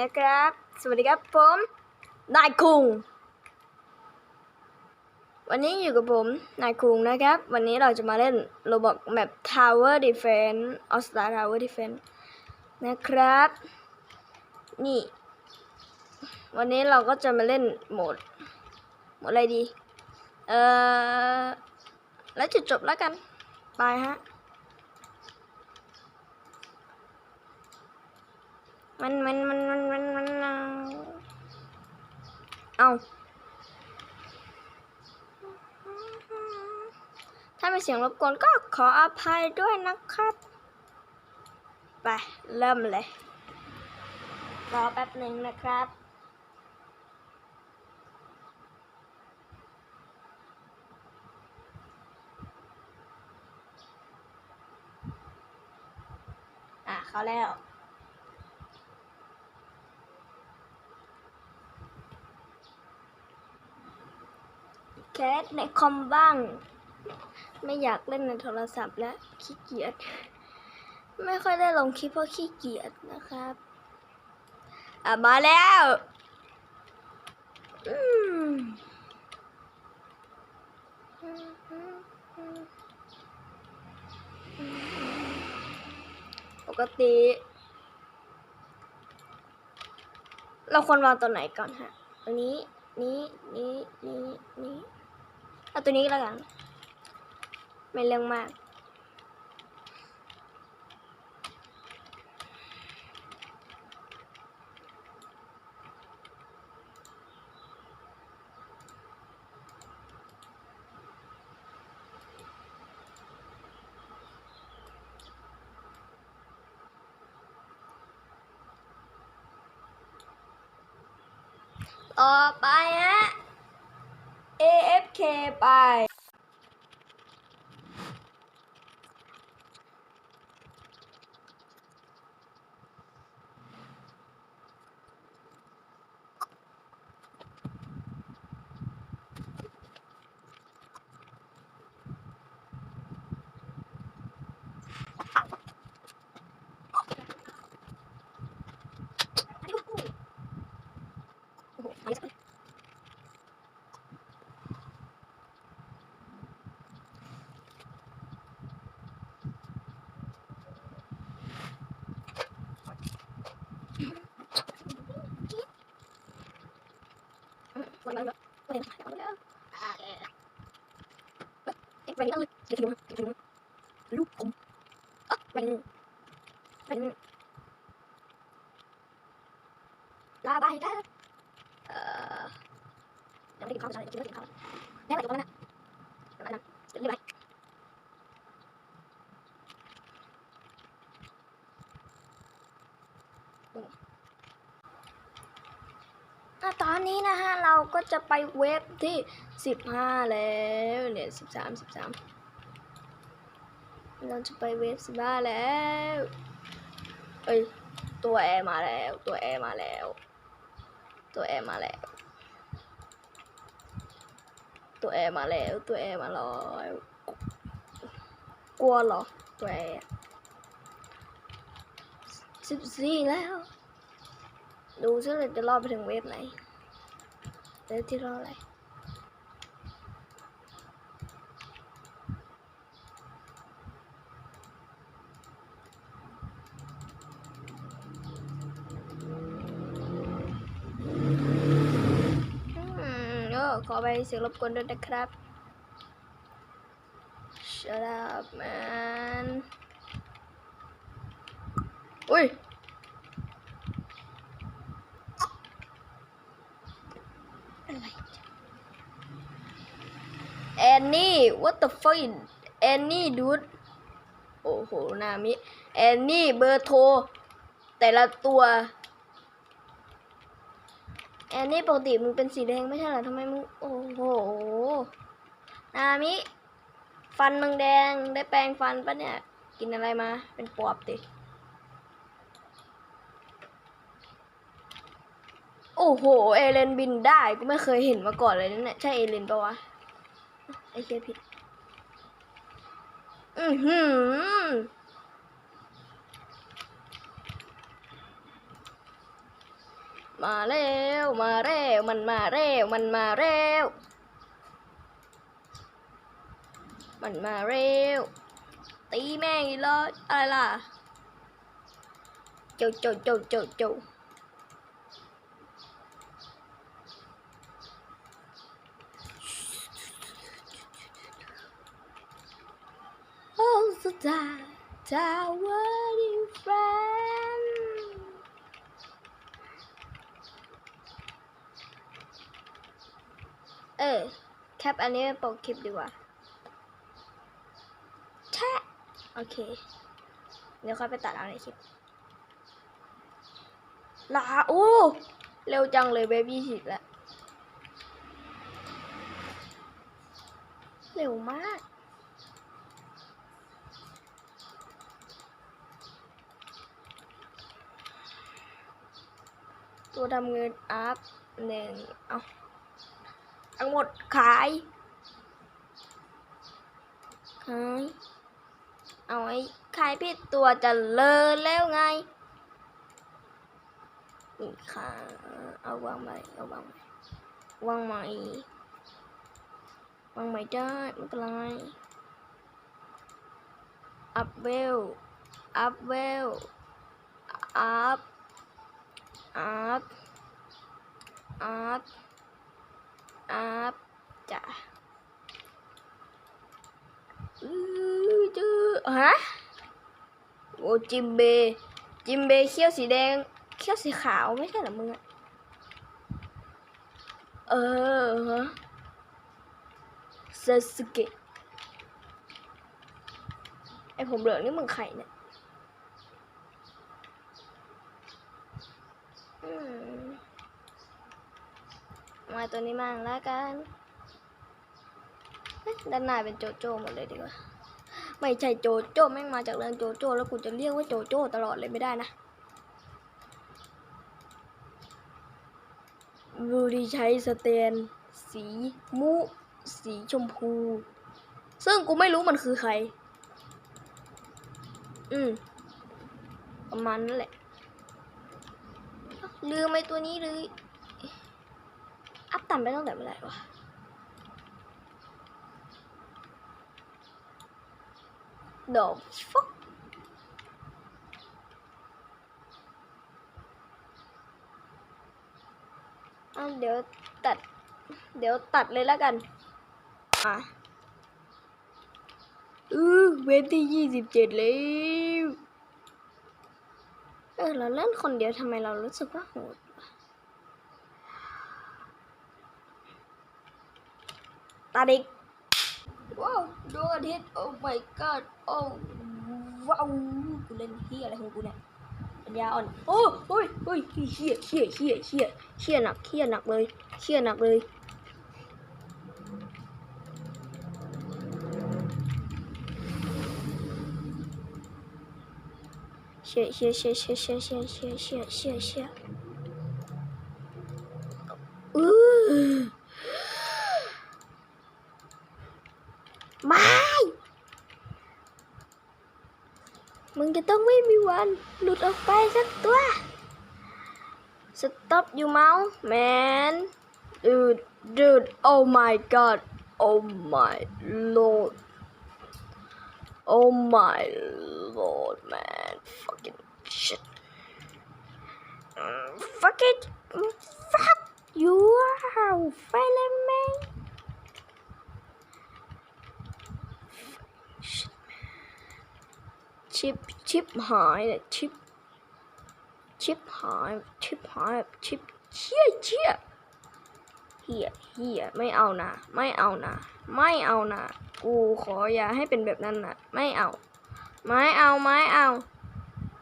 นะครับ สวัสดีครับผมนายคุง วันนี้อยู่กับผมนายคุงนะครับ วันนี้เราจะมาเล่นโรบอกแมป Tower Defense All Star Tower Defense นะครับ นี่ วันนี้เราก็จะมาเล่นโหมดโหมดอะไรดี เอ่อ แล้วจุดจบแล้วกัน ไปฮะ มันมันมันมันมันมันเอาถ้ามีเสียงรบกวนก็ขออภัยด้วยนะครับ ไป เริ่มเลย รอแป๊บหนึ่งนะครับอะเขาแล้ว แคสในคอมบ้าง ไม่อยากเล่นในโทรศัพท์แล้วขี้เกียจ ไม่ค่อยได้ลงคลิปเพราะขี้เกียจนะครับ อะมาแล้วอืมปกติ เราควรวางตัวไหนก่อนฮะตัวนี้ นี้ นี้ นี้ นี้ เอาตัวนี้ก็แล้วกัน ไม่เรื่องมากต่อไปฮะ AFK ไปลูกผมเป็นเป็นลาบายครับเอ่อยังไม่ได้กินข้าวใช่ไหมกินไม่กินข้าวแม่ไหน ตรงนั้นนะตรงนั้นนะรีบไปอะตอนนี้นะฮะ เราก็จะไปเว็บที่สิบห้าแล้วเนี่ยสิบสามสิบสามเราจะไปเวฟสิบ้าแล้ว เอ้ย ตัวแอร์มาแล้ว ตัวแอร์มาแล้ว ตัวแอร์มาแล้ว ตัวแอร์มาแล้ว ตัวแอร์มาแล้ว กลัวเหรอ ตัวแอร์สิบสี่แล้ว ดูซิเลยจะรอดไปถึงเวฟไหนเวฟที่รอดอะไรอืมเออขอไปเสียงรบกวนด้วยนะครับ Shut up man อุ้ย อะไร แอนนี่ what the fuck แอนนี่ดูดโอ้โห นามิแอนนี่เบอร์โทร แต่ละตัวแอนนี่ปกติมึงเป็นสีแดงไม่ใช่เหรอทำไมมึง โอ้โห นามิ ฟันมึงแดง ได้แปรงฟันปะเนี่ย กินอะไรมา เป็นปอบติโอ้โห เอเลนบินได้ กูไม่เคยเห็นมาก่อนเลยนะเนี่ยใช่เอเลนปะวะ ไอเคผิด อือหือมาเร็ว มาเร็ว มันมาเร็ว มันมาเร็ว มันมาเร็ว ตีแม่งเลยอะไรล่ะ โจโจโจโจโจ โอ้สุดาทาวาดิฟนเออ แคปอันนี้เป็นโปรคลิปดีกว่าแชะโอเค เดี๋ยวค่อยไปตัดเอาในคลิปลาโอ้ เร็วจังเลยเบบี้สิบแล้ว เร็วมาก ตัวทำเงินอัพหนึ่งเอาทั้งหมดขาย ขาย เอาไอ้ขายผิดตัวจะเลินแล้วไงนี่ค่ะเอาวางใหม่เอาวางใหม่วางใหม่วางใหม่ได้ไม่เป็นไรอัพเวลอัพเวลอัพ อัพอัพอัพจ้ะอือจือฮะโอ้จิมเบ จิมเบเขี้ยวสีแดง เขี้ยวสีขาวไม่ใช่เหรอมึงอะเออฮะซาสึเกะไอผมเหลืองนี่มึงใครเนี่ย มาตัวนี้มั่งแล้วกันด้านหน้าเป็นโจโจ้หมดเลยดีกว่า ไม่ใช่โจโจ้แม่งมาจากเรื่องโจโจ้แล้วกูจะเรียกว่าโจโจ้ตลอดเลยไม่ได้นะบูดีใช้สเตน สีมุสีชมพู ซึ่งกูไม่รู้มันคือใคร อืมประมาณนั้นแหละ ลืมไอ้ตัวนี้เลยอัพต่ำไปตั้งแต่เมื่อไหร่วะดอกฟุกอะเดี๋ยวตัด เดี๋ยวตัดเลยแล้วกัน อะ อือเวฟที่ยี่สิบเจ็ดแล้ว เออเราเล่นคนเดียวทำไมเรารู้สึกว่าโหดตาดิกว้าวดวงอาทิตย์โอ้ my god โอ้ว้าวกูเล่นเฮียอะไรของกูเนี่ยปัญญาอ่อนโอ้โอ้ยโอ้ยเฮียเฮียเฮียเฮียเฮียหนักเฮียหนักเลยเฮียหนักเลย ชี่ยเชี่ยเชี่ยเชี่ยเชี่ยเชี่ยเชี่ยเชี่ยเชี่ยเชี่ยอือไม่มึงจะต้องไม่มีวัน หลุดออกไปสักตัว Stop you mouth man dude dude oh my god oh my lord oh my lord man fucking shit Mm, fuck it Mm, fuck you feeling me Shit, man. ชิปชิปหายเลยชิปชิปหายชิปหายชิปเชี่ยเชี่ยเฮียเฮียไม่เอานะ ไม่เอานะ ไม่เอานะ กูขออย่าให้เป็นแบบนั้นนะไม่เอา ไม่เอา ไม่เอา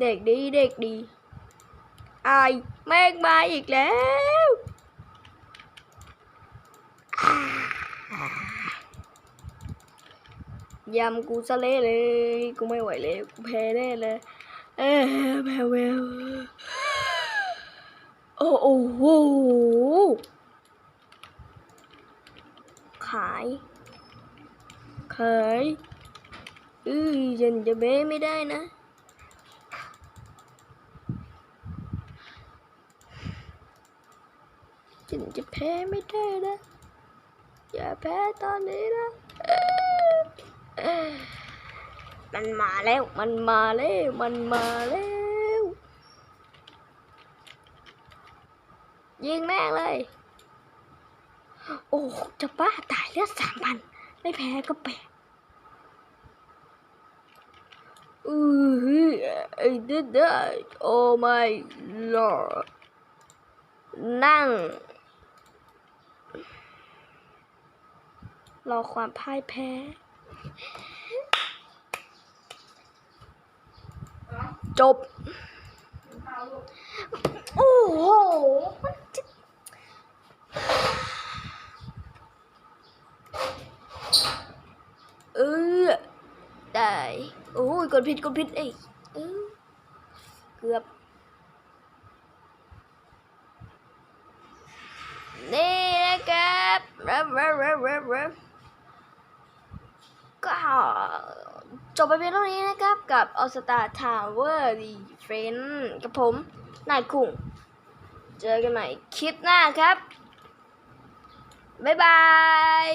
เด็กดีเด็กดีไอายแม่งมาอีกแล้วยำกูซะเละเลย กูไม่ไหวเลยกูแพ้แน่เลยเออแพ้เวลโอ้โอ้โหขาย ขาย อือฉันจะเบ้ไม่ได้นะ จินจะแพ้ไม่ได้นะ อย่าแพ้ตอนนี้นะ มันมาแล้ว มันมาแล้ว มันมาแล้ว ยิงแม่งเลย โอ้จะบ้าตายเลือดสามพัน ไม่แพ้ก็แปลกอือไอ้เด็ดได้โอ้ไม่ลอนั่ง รอความพ่ายแพ้ จบ โอ้โหเออได้โอ้ยกดผิดกดผิดเอ้ยเกือบนี่นะครับรับรับรับรับ ก็จบไปเพียงเท่านี้นะครับกับออสตาทาวเวอร์ดีเฟนกับผม นายคุงเจอกันใหม่คลิปหน้าครับ บ๊ายบาย